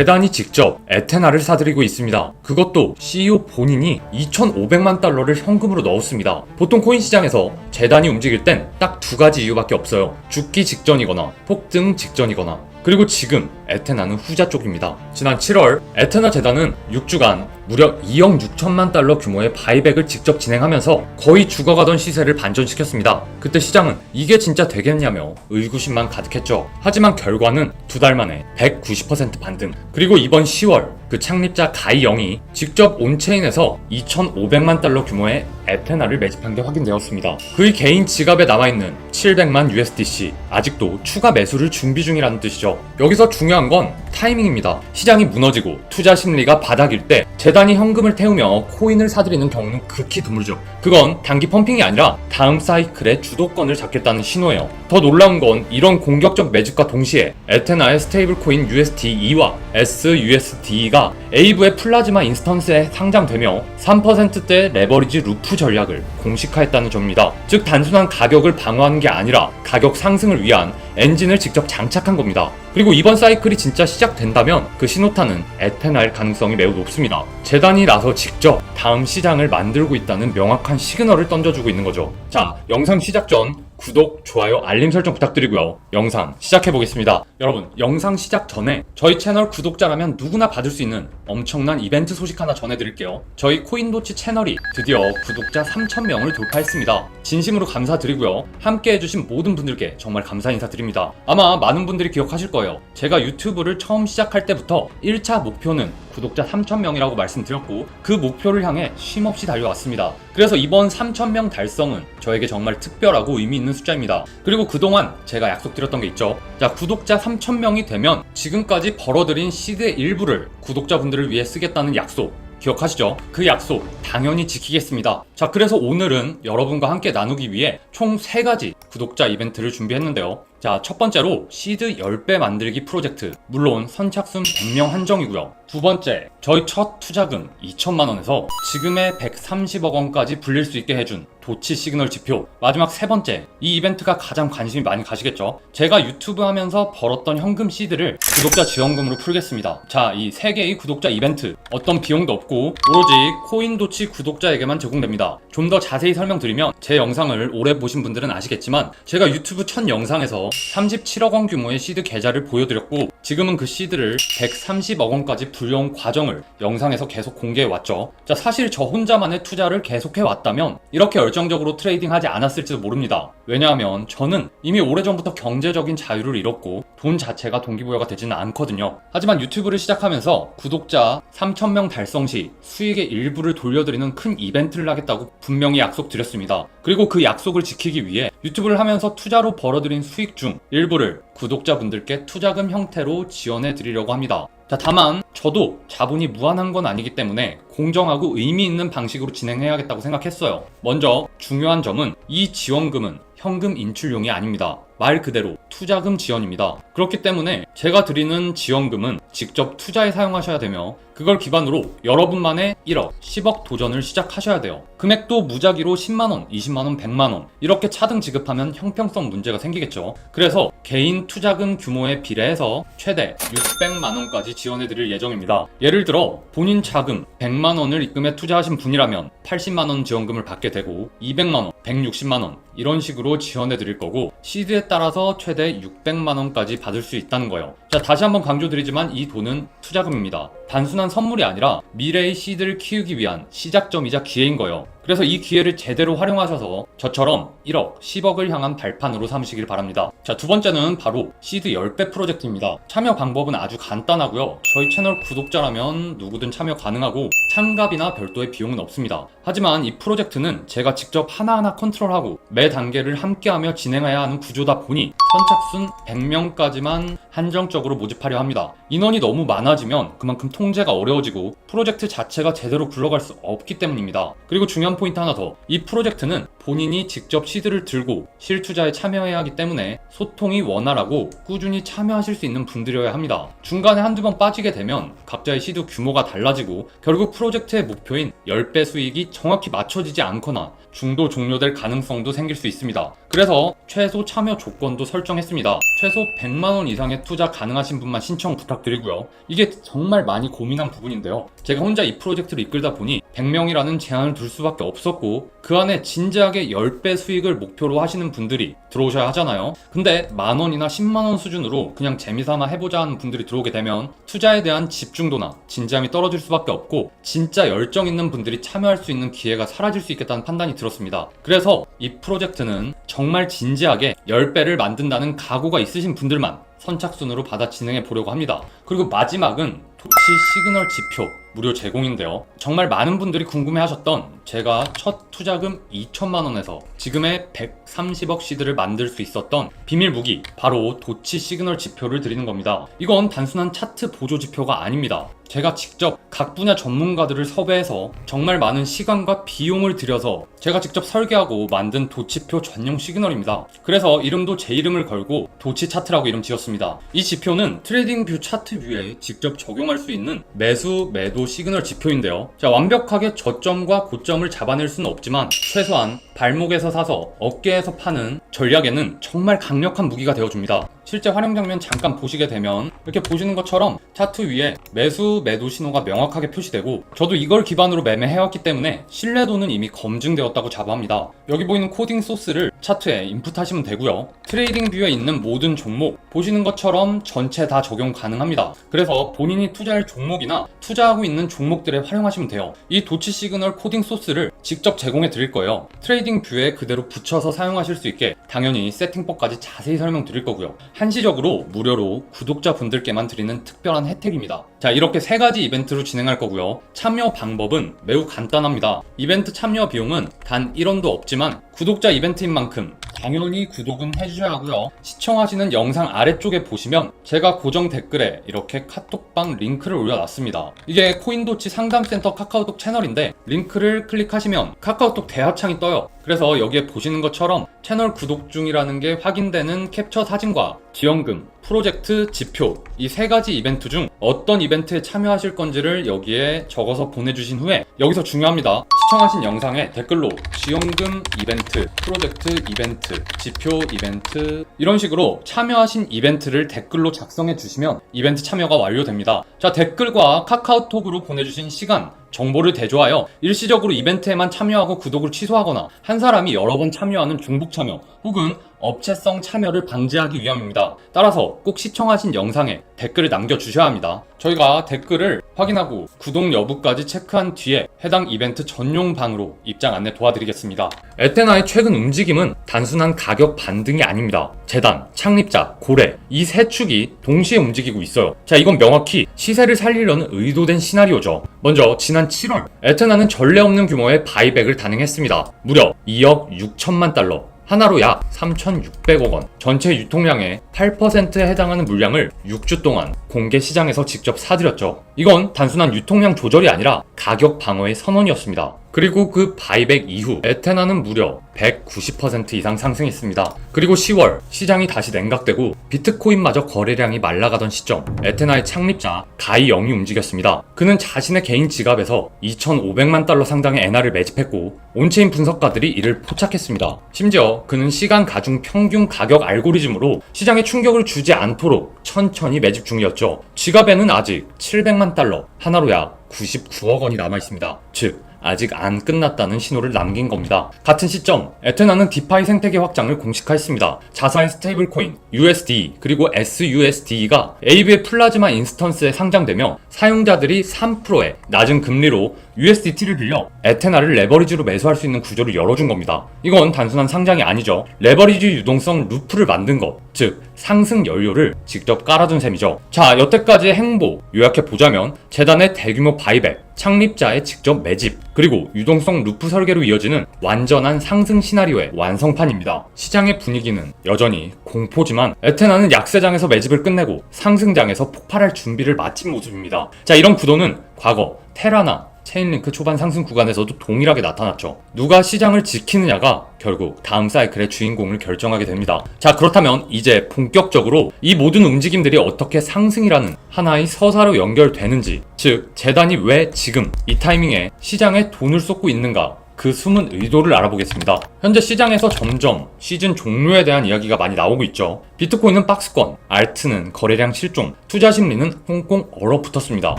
재단이 직접 에테나를 사들이고 있습니다. 그것도 CEO 본인이 2,500만 달러를 현금으로 넣었습니다. 보통 코인 시장에서 재단이 움직일 땐 딱 두 가지 이유밖에 없어요. 죽기 직전이거나 폭등 직전이거나 그리고 지금 에테나는 후자 쪽입니다. 지난 7월 에테나 재단은 6주간 무려 2억 6천만 달러 규모의 바이백을 직접 진행하면서 거의 죽어가던 시세를 반전시켰습니다. 그때 시장은 이게 진짜 되겠냐며 의구심만 가득했죠. 하지만 결과는 두 달 만에 190% 반등. 그리고 이번 10월 그 창립자 가이 영이 직접 온체인에서 2,500만 달러 규모의 에테나를 매집한 게 확인되었습니다. 그의 개인 지갑에 남아있는 700만 USDC 아직도 추가 매수를 준비 중이라는 뜻이죠. 여기서 중요한 건 타이밍입니다. 시장이 무너지고 투자 심리가 바닥일 때 재단이 현금을 태우며 코인을 사들이는 경우는 극히 드물죠. 그건 단기 펌핑이 아니라 다음 사이클의 주도권을 잡겠다는 신호예요. 더 놀라운 건 이런 공격적 매집과 동시에 에테나의 스테이블 코인 USDE와 SUSD가 에이브의 플라즈마 인스턴스에 상장되며 3%대 레버리지 루프 전략을 공식화했다는 점입니다. 즉 단순한 가격을 방어하는 게 아니라 가격 상승을 위한 엔진을 직접 장착한 겁니다. 그리고 이번 사이클이 진짜 시작된다면 그 신호탄은 에테나일 가능성이 매우 높습니다. 재단이 나서 직접 다음 시장을 만들고 있다는 명확한 시그널을 던져주고 있는 거죠. 자, 영상 시작 전 구독, 좋아요, 알림 설정 부탁드리고요. 영상 시작해 보겠습니다. 여러분, 영상 시작 전에 저희 채널 구독자라면 누구나 받을 수 있는 엄청난 이벤트 소식 하나 전해드릴게요. 저희 코인도치 채널이 드디어 구독자 3,000명을 돌파했습니다. 진심으로 감사드리고요. 함께 해주신 모든 분들께 정말 감사 인사드립니다. 아마 많은 분들이 기억하실 거예요. 제가 유튜브를 처음 시작할 때부터 1차 목표는 구독자 3,000명이라고 말씀드렸고 그 목표를 향해 쉼없이 달려왔습니다. 그래서 이번 3,000명 달성은 저에게 정말 특별하고 의미 있는 숫자입니다. 그리고 그동안 제가 약속드렸던 게 있죠. 자, 구독자 3,000명이 되면 지금까지 벌어들인 시드의 일부를 구독자분들을 위해 쓰겠다는 약속 기억하시죠? 그 약속 당연히 지키겠습니다. 자, 그래서 오늘은 여러분과 함께 나누기 위해 총 3가지 구독자 이벤트를 준비했는데요. 자, 첫 번째로 시드 10배 만들기 프로젝트. 물론 선착순 100명 한정이고요. 두 번째, 저희 첫 투자금 2천만 원에서 지금의 130억 원까지 불릴 수 있게 해준 도치 시그널 지표. 마지막 세 번째, 이 이벤트가 가장 관심이 많이 가시겠죠? 제가 유튜브 하면서 벌었던 현금 시드를 구독자 지원금으로 풀겠습니다. 자, 이 세 개의 구독자 이벤트. 어떤 비용도 없고 오로지 코인 도치 구독자에게만 제공됩니다. 좀 더 자세히 설명드리면 제 영상을 오래 보신 분들은 아시겠지만 제가 유튜브 첫 영상에서 37억 원 규모의 시드 계좌를 보여드렸고 지금은 그 시드를 130억 원까지 불려온 과정을 영상에서 계속 공개해 왔죠. 자, 사실 저 혼자만의 투자를 계속해 왔다면 이렇게 열정적으로 트레이딩 하지 않았을지도 모릅니다. 왜냐하면 저는 이미 오래전부터 경제적인 자유를 잃었고 돈 자체가 동기부여가 되지는 않거든요. 하지만 유튜브를 시작하면서 구독자 3,000명 달성 시 수익의 일부를 돌려드리는 큰 이벤트를 하겠다고 분명히 약속드렸습니다. 그리고 그 약속을 지키기 위해 유튜브를 하면서 투자로 벌어들인 수익 중 일부를 구독자분들께 투자금 형태로 지원해 드리려고 합니다. 자, 다만 저도 자본이 무한한 건 아니기 때문에 공정하고 의미 있는 방식으로 진행해야겠다고 생각했어요. 먼저 중요한 점은 이 지원금은 현금 인출용이 아닙니다. 말 그대로 투자금 지원입니다. 그렇기 때문에 제가 드리는 지원금은 직접 투자에 사용하셔야 되며 그걸 기반으로 여러분만의 1억, 10억 도전을 시작하셔야 돼요. 금액도 무작위로 10만원, 20만원, 100만원 이렇게 차등 지급하면 형평성 문제가 생기겠죠. 그래서 개인 투자금 규모에 비례해서 최대 600만원까지 지원해 드릴 예정입니다. 예를 들어 본인 자금 100만원을 입금해 투자하신 분이라면 80만원 지원금을 받게 되고 200만원, 160만원 이런 식으로 지원해 드릴 거고 시드에 따라서 최대 600만원까지 받을 수 있다는 거예요. 자, 다시 한번 강조드리지만 이 돈은 투자금입니다. 단순한 선물이 아니라 미래의 시드를 키우기 위한 시작점이자 기회인 거예요. 그래서 이 기회를 제대로 활용하셔서 저처럼 1억, 10억을 향한 발판으로 삼으시길 바랍니다. 자, 두 번째는 바로 시드 10배 프로젝트입니다. 참여 방법은 아주 간단하고요. 저희 채널 구독자라면 누구든 참여 가능하고 참가비나 별도의 비용은 없습니다. 하지만 이 프로젝트는 제가 직접 하나하나 컨트롤하고 매 단계를 함께하며 진행해야 하는 구조다 보니 선착순 100명까지만 한정적으로 모집하려 합니다. 인원이 너무 많아지면 그만큼 통제가 어려워지고 프로젝트 자체가 제대로 굴러갈 수 없기 때문입니다. 그리고 중요한 포인트 하나 더. 이 프로젝트는 본인이 직접 시드를 들고 실투자에 참여해야 하기 때문에 소통이 원활하고 꾸준히 참여하실 수 있는 분들이어야 합니다. 중간에 한두 번 빠지게 되면 각자의 시드 규모가 달라지고 결국 프로젝트의 목표인 10배 수익이 정확히 맞춰지지 않거나 중도 종료될 가능성도 생길 수 있습니다. 그래서 최소 참여 조건도 설정했습니다. 최소 100만원 이상의 투자 가능하신 분만 신청 부탁드리고요. 이게 정말 많이 고민한 부분인데요. 제가 혼자 이 프로젝트를 이끌다 보니 100명이라는 제한을 둘 수밖에 없었고 그 안에 진지하게 10배 수익을 목표로 하시는 분들이 들어오셔야 하잖아요. 근데 만원이나 10만원 수준으로 그냥 재미삼아 해보자 하는 분들이 들어오게 되면 투자에 대한 집중도나 진지함이 떨어질 수밖에 없고 진짜 열정 있는 분들이 참여할 수 있는 기회가 사라질 수 있겠다는 판단이 들었습니다. 그래서 이 프로젝트는 정말 진지하게 10배를 만든다는 각오가 있으신 분들만 선착순으로 받아 진행해 보려고 합니다. 그리고 마지막은 도치 시그널 지표 무료 제공인데요. 정말 많은 분들이 궁금해 하셨던 제가 첫 투자금 2천만 원에서 지금의 130억 시드를 만들 수 있었던 비밀 무기 바로 도치 시그널 지표를 드리는 겁니다. 이건 단순한 차트 보조 지표가 아닙니다. 제가 직접 각 분야 전문가들을 섭외해서 정말 많은 시간과 비용을 들여서 제가 직접 설계하고 만든 도치표 전용 시그널입니다. 그래서 이름도 제 이름을 걸고 도치 차트라고 이름 지었습니다. 이 지표는 트레이딩 뷰 차트 뷰에 직접 적용할 수 있는 매수, 매도 시그널 지표인데요. 자, 완벽하게 저점과 고 점을 잡아낼 수는 없지만 최소한 발목에서 사서 어깨에서 파는 전략에는 정말 강력한 무기가 되어줍니다. 실제 활용 장면 잠깐 보시게 되면 이렇게 보시는 것처럼 차트 위에 매수, 매도 신호가 명확하게 표시되고 저도 이걸 기반으로 매매해왔기 때문에 신뢰도는 이미 검증되었다고 자부합니다. 여기 보이는 코딩 소스를 차트에 인풋하시면 되고요. 트레이딩 뷰에 있는 모든 종목 보시는 것처럼 전체 다 적용 가능합니다. 그래서 본인이 투자할 종목이나 투자하고 있는 종목들에 활용하시면 돼요. 이 도치 시그널 코딩 소스를 직접 제공해 드릴 거예요. 트레이딩 뷰에 그대로 붙여서 사용하실 수 있게 당연히 세팅법까지 자세히 설명드릴 거고요. 한시적으로 무료로 구독자분들께만 드리는 특별한 혜택입니다. 자, 이렇게 세 가지 이벤트로 진행할 거고요. 참여 방법은 매우 간단합니다. 이벤트 참여 비용은 단 1원도 없지만 구독자 이벤트인 만큼 당연히 구독은 해주셔야 하고요. 시청하시는 영상 아래쪽에 보시면 제가 고정 댓글에 이렇게 카톡방 링크를 올려놨습니다. 이게 코인도치 상담센터 카카오톡 채널인데 링크를 클릭하시면 카카오톡 대화창이 떠요. 그래서 여기에 보시는 것처럼 채널 구독 중이라는 게 확인되는 캡처 사진과 지원금, 프로젝트 지표 이 세 가지 이벤트 중 어떤 이벤트에 참여하실 건지를 여기에 적어서 보내주신 후에 여기서 중요합니다. 시청하신 영상에 댓글로 지원금 이벤트, 프로젝트 이벤트, 지표 이벤트 이런 식으로 참여하신 이벤트를 댓글로 작성해 주시면 이벤트 참여가 완료됩니다. 자 댓글과 카카오톡으로 보내주신 시간 정보를 대조하여 일시적으로 이벤트에만 참여하고 구독을 취소하거나 한 사람이 여러 번 참여하는 중복 참여 혹은 업체성 참여를 방지하기 위함입니다. 따라서 꼭 시청하신 영상에 댓글을 남겨주셔야 합니다. 저희가 댓글을 확인하고 구독 여부까지 체크한 뒤에 해당 이벤트 전용 방으로 입장 안내 도와드리겠습니다. 에테나의 최근 움직임은 단순한 가격 반등이 아닙니다. 재단, 창립자, 고래 이 세 축이 동시에 움직이고 있어요. 자 이건 명확히 시세를 살리려는 의도된 시나리오죠. 먼저 지난 7월 에테나는 전례 없는 규모의 바이백을 단행했습니다. 무려 2억 6천만 달러 하나로 약 3,600억 원. 전체 유통량의 8%에 해당하는 물량을 6주 동안 공개 시장에서 직접 사들였죠. 이건 단순한 유통량 조절이 아니라 가격 방어의 선언이었습니다. 그리고 그 바이백 이후 에테나는 무려 190% 이상 상승했습니다. 그리고 10월 시장이 다시 냉각되고 비트코인마저 거래량이 말라가던 시점 에테나의 창립자 가이 영이 움직였습니다. 그는 자신의 개인 지갑에서 2,500만 달러 상당의 엔화를 매집했고 온체인 분석가들이 이를 포착했습니다. 심지어 그는 시간 가중 평균 가격 알고리즘으로 시장에 충격을 주지 않도록 천천히 매집 중이었죠. 지갑에는 아직 700만 달러, 하나로 약 99억 원이 남아 있습니다. 즉 아직 안 끝났다는 신호를 남긴 겁니다. 같은 시점, 에테나는 디파이 생태계 확장을 공식화했습니다. 자사의 스테이블 코인, USD, 그리고 SUSD가 AB의 플라즈마 인스턴스에 상장되며 사용자들이 3%의 낮은 금리로 USDT를 빌려 에테나를 레버리지로 매수할 수 있는 구조를 열어준 겁니다. 이건 단순한 상장이 아니죠. 레버리지 유동성 루프를 만든 것, 즉 상승 연료를 직접 깔아둔 셈이죠. 자, 여태까지의 행보 요약해 보자면 재단의 대규모 바이백, 창립자의 직접 매집, 그리고 유동성 루프 설계로 이어지는 완전한 상승 시나리오의 완성판입니다. 시장의 분위기는 여전히 공포지만 에테나는 약세장에서 매집을 끝내고 상승장에서 폭발할 준비를 마친 모습입니다. 자, 이런 구도는 과거 테라나 체인링크 초반 상승 구간에서도 동일하게 나타났죠. 누가 시장을 지키느냐가 결국 다음 사이클의 주인공을 결정하게 됩니다. 자, 그렇다면 이제 본격적으로 이 모든 움직임들이 어떻게 상승이라는 하나의 서사로 연결되는지, 즉, 재단이 왜 지금 이 타이밍에 시장에 돈을 쏟고 있는가, 그 숨은 의도를 알아보겠습니다. 현재 시장에서 점점 시즌 종료에 대한 이야기가 많이 나오고 있죠. 비트코인은 박스권, 알트는 거래량 실종, 투자 심리는 홍콩 얼어붙었습니다.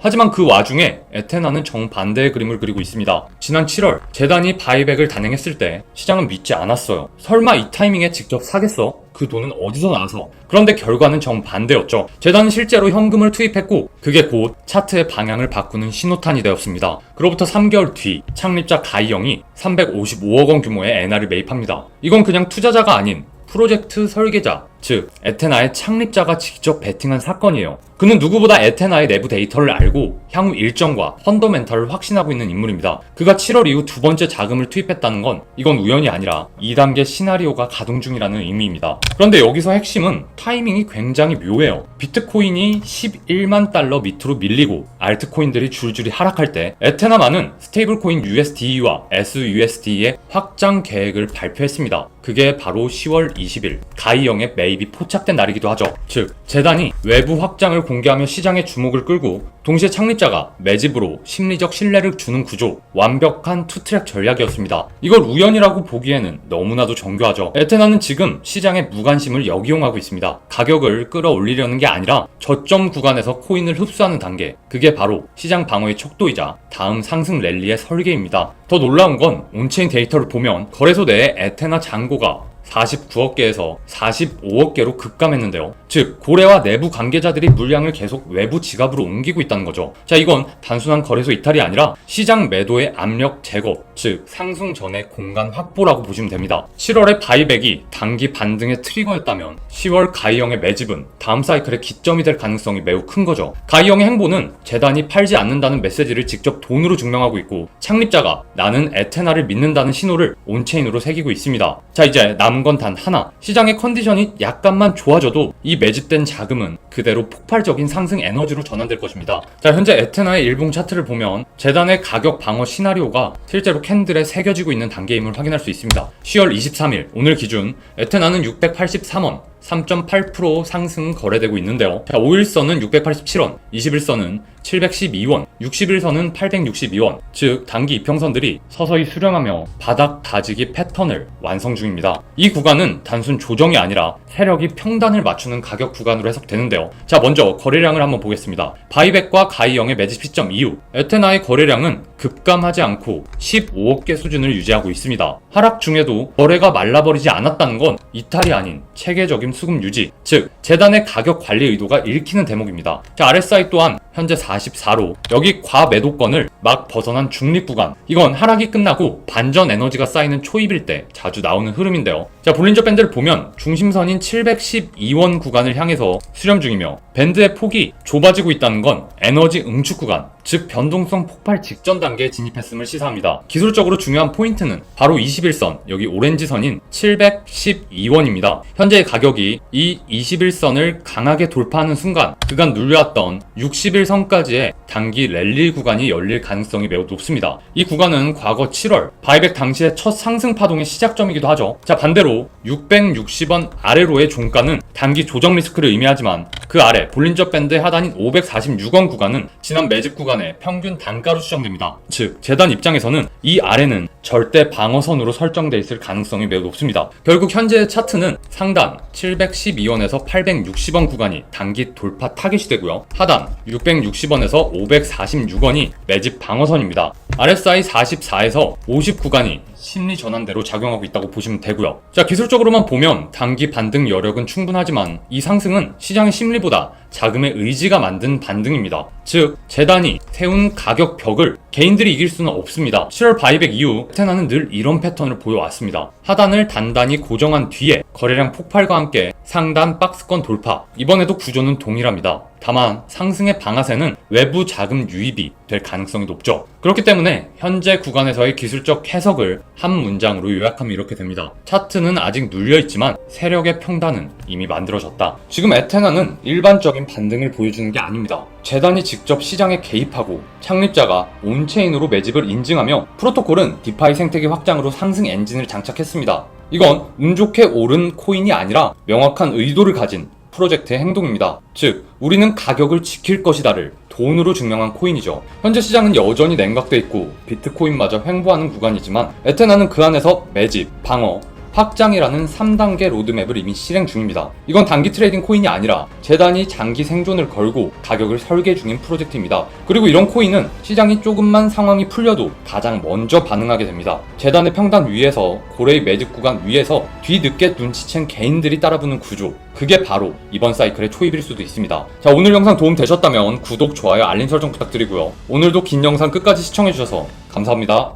하지만 그 와중에 에테나는 정반대의 그림을 그리고 있습니다. 지난 7월 재단이 바이백을 단행했을 때 시장은 믿지 않았어요. 설마 이 타이밍에 직접 사겠어? 그 돈은 어디서 나와서? 그런데 결과는 정반대였죠. 재단은 실제로 현금을 투입했고 그게 곧 차트의 방향을 바꾸는 신호탄이 되었습니다. 그로부터 3개월 뒤 창립자 가이영이 355억 원 규모의 엔화를 매입합니다. 이건 그냥 투자자가 아닌 프로젝트 설계자, 즉 에테나의 창립자가 직접 베팅한 사건이에요. 그는 누구보다 에테나의 내부 데이터를 알고 향후 일정과 펀더멘탈을 확신하고 있는 인물입니다. 그가 7월 이후 두 번째 자금을 투입했다는 건 이건 우연이 아니라 2단계 시나리오가 가동 중이라는 의미입니다. 그런데 여기서 핵심은 타이밍이 굉장히 묘해요. 비트코인이 11만 달러 밑으로 밀리고 알트코인들이 줄줄이 하락할 때 에테나만은 스테이블코인 USD와 SUSD의 확장 계획을 발표했습니다. 그게 바로 10월 20일 가이영의 매입이 포착된 날이기도 하죠. 즉 재단이 외부 확장을 공개하며 시장의 주목을 끌고 동시에 창립자가 매집으로 심리적 신뢰를 주는 구조, 완벽한 투트랙 전략이었습니다. 이걸 우연이라고 보기에는 너무나도 정교하죠. 에테나는 지금 시장의 무관심을 역이용하고 있습니다. 가격을 끌어올리려는 게 아니라 저점 구간에서 코인을 흡수하는 단계, 그게 바로 시장 방어의 척도이자 다음 상승 랠리의 설계입니다. 더 놀라운 건 온체인 데이터를 보면 거래소 내에 에테나 잔고가 49억 개에서 45억 개로 급감했는데요. 즉, 고래와 내부 관계자들이 물량을 계속 외부 지갑으로 옮기고 있다는 거죠. 자, 이건 단순한 거래소 이탈이 아니라 시장 매도의 압력 제거, 즉, 상승 전의 공간 확보라고 보시면 됩니다. 7월의 바이백이 단기 반등의 트리거였다면 10월 가이영의 매집은 다음 사이클의 기점이 될 가능성이 매우 큰 거죠. 가이영의 행보는 재단이 팔지 않는다는 메시지를 직접 돈으로 증명하고 있고 창립자가 나는 에테나를 믿는다는 신호를 온체인으로 새기고 있습니다. 자, 이제 남 남은 건 단 하나. 시장의 컨디션이 약간만 좋아져도 이 매집된 자금은 그대로 폭발적인 상승 에너지로 전환될 것입니다. 자, 현재 에테나의 일봉 차트를 보면 재단의 가격 방어 시나리오가 실제로 캔들에 새겨지고 있는 단계임을 확인할 수 있습니다. 10월 23일 오늘 기준 에테나는 683원, 3.8% 상승 거래되고 있는데요. 자, 5일선은 687원, 21선은 712원, 60일선은 862원, 즉 단기 이평선들이 서서히 수렴하며 바닥 다지기 패턴을 완성 중입니다. 이 구간은 단순 조정이 아니라 세력이 평단을 맞추는 가격 구간으로 해석되는데요. 자, 먼저 거래량을 한번 보겠습니다. 바이백과 가이영의 매집 시점 이후 에테나의 거래량은 급감하지 않고 15억 개 수준을 유지하고 있습니다. 하락 중에도 거래가 말라버리지 않았다는 건 이탈이 아닌 체계적인 수급 유지, 즉 재단의 가격 관리 의도가 읽히는 대목입니다. 자, RSI 또한 현재 44로 여기 과매도권을 막 벗어난 중립 구간 이건 하락이 끝나고 반전 에너지가 쌓이는 초입일 때 자주 나오는 흐름인데요 자 볼린저 밴드를 보면 중심선인 712원 구간을 향해서 수렴 중이며 밴드의 폭이 좁아지고 있다는 건 에너지 응축 구간 즉 변동성 폭발 직전 단계에 진입했음을 시사합니다. 기술적으로 중요한 포인트는 바로 21선, 여기 오렌지 선인 712원입니다. 현재의 가격이 이 21선을 강하게 돌파하는 순간 그간 눌려왔던 61선까지의 단기 랠리 구간이 열릴 가능성이 매우 높습니다. 이 구간은 과거 7월 바이백 당시의 첫 상승 파동의 시작점이기도 하죠. 자 반대로 660원 아래로의 종가는 단기 조정 리스크를 의미하지만 그 아래 볼린저 밴드의 하단인 546원 구간은 지난 매집 구간의 평균 단가로 수정됩니다. 즉 재단 입장에서는 이 아래는 절대 방어선으로 설정돼 있을 가능성이 매우 높습니다. 결국 현재의 차트는 상단 712원에서 860원 구간이 단기 돌파 타깃이 되고요. 하단 660원에서 546원이 매집 방어선입니다. RSI 44에서 50 구간이 심리 전환대로 작용하고 있다고 보시면 되고요. 자, 기술적으로만 보면 단기 반등 여력은 충분하지만 이 상승은 시장의 심리보다 자금의 의지가 만든 반등입니다. 즉, 재단이 세운 가격 벽을 개인들이 이길 수는 없습니다. 7월 바이백 이후 테나는 늘 이런 패턴을 보여왔습니다. 하단을 단단히 고정한 뒤에 거래량 폭발과 함께 상단 박스권 돌파. 이번에도 구조는 동일합니다. 다만 상승의 방아쇠는 외부 자금 유입이 될 가능성이 높죠. 그렇기 때문에 현재 구간에서의 기술적 해석을 한 문장으로 요약하면 이렇게 됩니다. 차트는 아직 눌려 있지만 세력의 평단은 이미 만들어졌다. 지금 에테나는 일반적인 반등을 보여주는 게 아닙니다. 재단이 직접 시장에 개입하고 창립자가 온체인으로 매집을 인증하며 프로토콜은 디파이 생태계 확장으로 상승 엔진을 장착했습니다. 이건 운 좋게 오른 코인이 아니라 명확한 의도를 가진 프로젝트의 행동입니다. 즉, 우리는 가격을 지킬 것이다를 돈으로 증명한 코인이죠. 현재 시장은 여전히 냉각돼 있고 비트코인마저 횡보하는 구간이지만 에테나는 그 안에서 매집, 방어, 확장이라는 3단계 로드맵을 이미 실행 중입니다. 이건 단기 트레이딩 코인이 아니라 재단이 장기 생존을 걸고 가격을 설계 중인 프로젝트입니다. 그리고 이런 코인은 시장이 조금만 상황이 풀려도 가장 먼저 반응하게 됩니다. 재단의 평단 위에서 고래의 매집 구간 위에서 뒤늦게 눈치챈 개인들이 따라붙는 구조. 그게 바로 이번 사이클의 초입일 수도 있습니다. 자, 오늘 영상 도움 되셨다면 구독, 좋아요, 알림 설정 부탁드리고요. 오늘도 긴 영상 끝까지 시청해주셔서 감사합니다.